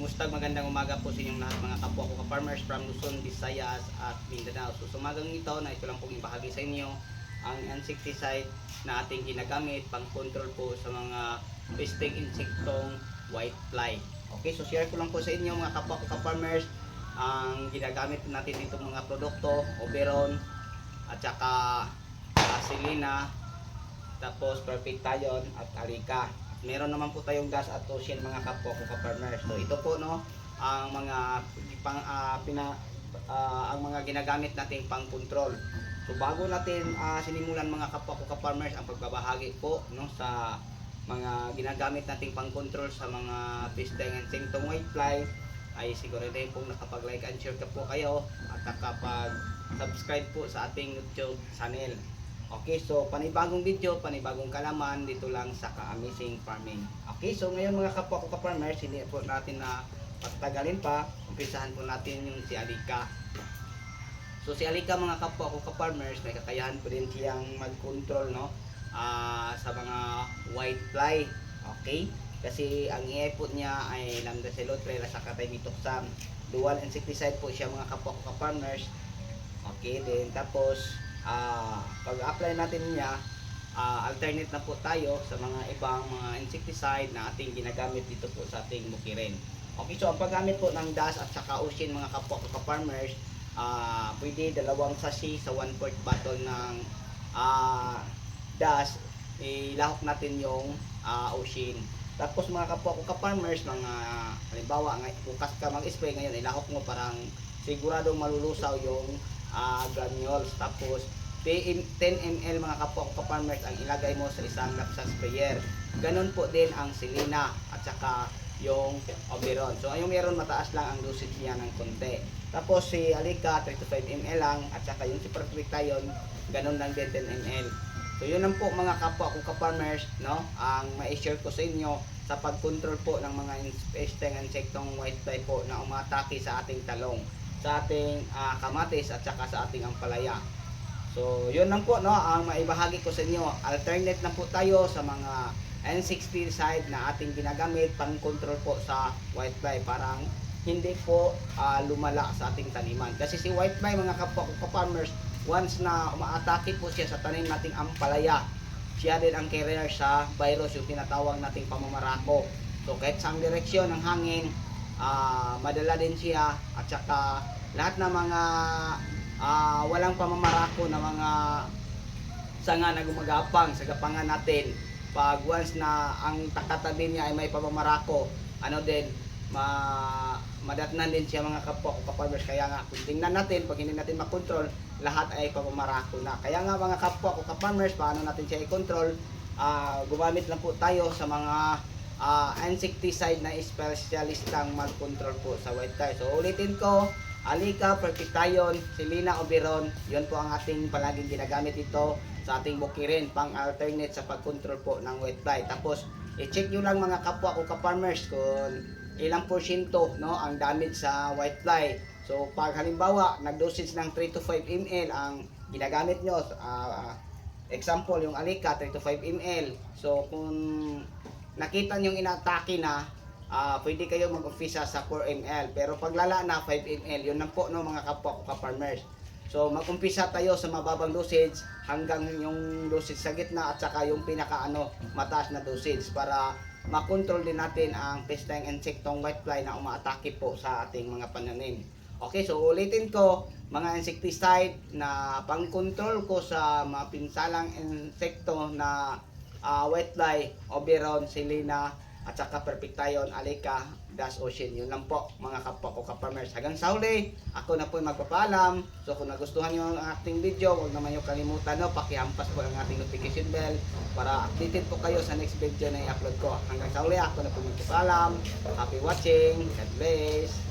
Kumusta magandang umaga po sa inyong lahat mga kapwa ko ka-farmers from Luzon, Visayas at Mindanao. So sa umagang ito na ito lang pong ibahagi sa inyo ang insecticide na ating ginagamit pang control po sa mga pesting insektong white fly. Okay, so share ko lang po sa inyo mga kapwa ko ka-farmers ang ginagamit natin dito mga produkto, Oberon at saka Vaselina tapos perfect tayon at alika. Meron naman po tayong gas at ocean mga kapwa ko ka-farmers. So ito po no ang mga pang ah, pina ah, ang mga ginagamit nating pang control. So bago natin ah, sinimulan mga kapwa ko ka-farmers ang pagbabahagi po no sa mga ginagamit nating pang control sa mga pesteng and symptom white fly ay siguro din po nakapag-like and share ka po kayo at nakapag-subscribe po sa ating YouTube channel. Okay, so panibagong video, panibagong kalaman dito lang sa Ka-Amazing Farming. Okay, so ngayon mga kapwa ko ka-farmers, hindi po natin na pagtagalin pa, umpisahan po natin yung si Alika. So si Alika mga kapwa ko ka-farmers, may kakayahan po din siyang mag-control no, ah, sa mga white fly. Okay? Kasi ang i-put niya ay lambda celotrela sa katay-mitoxam. Dual insecticide po siya mga kapwa ko ka-farmers. Okay, then tapos ah pag-apply natin niya, ah, alternate na po tayo sa mga ibang mga insecticide na ating ginagamit dito po sa ating bukirin. Okay, so ang paggamit po ng DAS at saka Ocean mga kapwa ko ka-farmers, ah pwede dalawang sachet sa 1 quart bottle ng ah DAS, ilahok natin yung ah, Ocean. Tapos mga kapwa ko ka-farmers, mga halimbawa, bukas ka mag-spray ngayon, ilahok mo parang siguradong malulusaw yung ah, granules. Tapos 10 ml mga kapwa ko ka-farmers ang ilagay mo sa isang lapsa sprayer. Ganon po din ang silina at saka yung Oberon. So yung meron mataas lang ang dosage niya ng konti. Tapos si Alika 35 ml lang at saka yung si Perfectayon ganon lang din 10 ml. So yun lang po mga kapwa ko ka-farmers, no? Ang ma-share ko sa inyo sa pag-control po ng mga pesteng insektong white fly po na umatake sa ating talong, sa ating ah, kamatis at saka sa ating ampalaya. So yun lang po no, ang maibahagi ko sa inyo. Alternate na po tayo sa mga insecticide na ating ginagamit pang control po sa white fly parang hindi po ah, lumala sa ating taniman. Kasi si white fly mga kapwa ko ka-farmers, once na umaatake po siya sa tanim nating ampalaya, siya din ang carrier sa virus, yung tinatawag nating pamamarako. So kahit sa direksyon ng hangin, ah, madala din siya at saka lahat ng mga ah, walang pamamarako na mga sanga na gumagapang sa gapangan natin. Pag once na ang takatabi niya ay may pamamarako ano din ma madatnan din siya mga kapwa ko ka-farmers kaya nga kung tingnan natin pag hindi natin makontrol lahat ay pamamarako na. Kaya nga mga kapwa ko ka-farmers paano natin siya i-control? Ah, gumamit lang po tayo sa mga ah, insecticide na espesyalistang mag-control po sa white fly so ulitin ko Alika, Perfectayon, Selina Oberon, yun po ang ating palaging ginagamit ito sa ating bukirin pang alternate sa pag-control po ng white fly. Tapos, i-check nyo lang mga kapwa ko ka-farmers kung ilang porsyento no, ang damage sa white fly. So, pag halimbawa, nag-dosage ng 3 to 5 ml ang ginagamit nyo, ah, example, yung Alika, 3 to 5 ml. So, kung nakita nyo inatake na, ah pwede kayo mag-umpisa sa 4 ml. Pero pag lala na 5 ml, yun lang po no, mga kapwa ko ka-farmers. So mag-umpisa tayo sa mababang dosage hanggang yung dosage sa gitna at saka yung pinaka ano, mataas na dosage para makontrol din natin ang pesteng insektong whitefly na umaatake po sa ating mga pananim. Okay, so ulitin ko, mga insecticide na pang-control ko sa mga pinsalang insekto na uh, whitefly, oberon, selena, at saka perfectayon, alika, das ocean. Yun lang po mga kapwa ko ka-farmers. Hanggang sa huli, ako na po magpapaalam. So kung nagustuhan nyo ang ating video, huwag naman yung kalimutan no, pakihampas po ang ating notification bell para updated po kayo sa next video na i-upload ko. Hanggang sa huli, ako na po magpapaalam. Happy watching. God bless.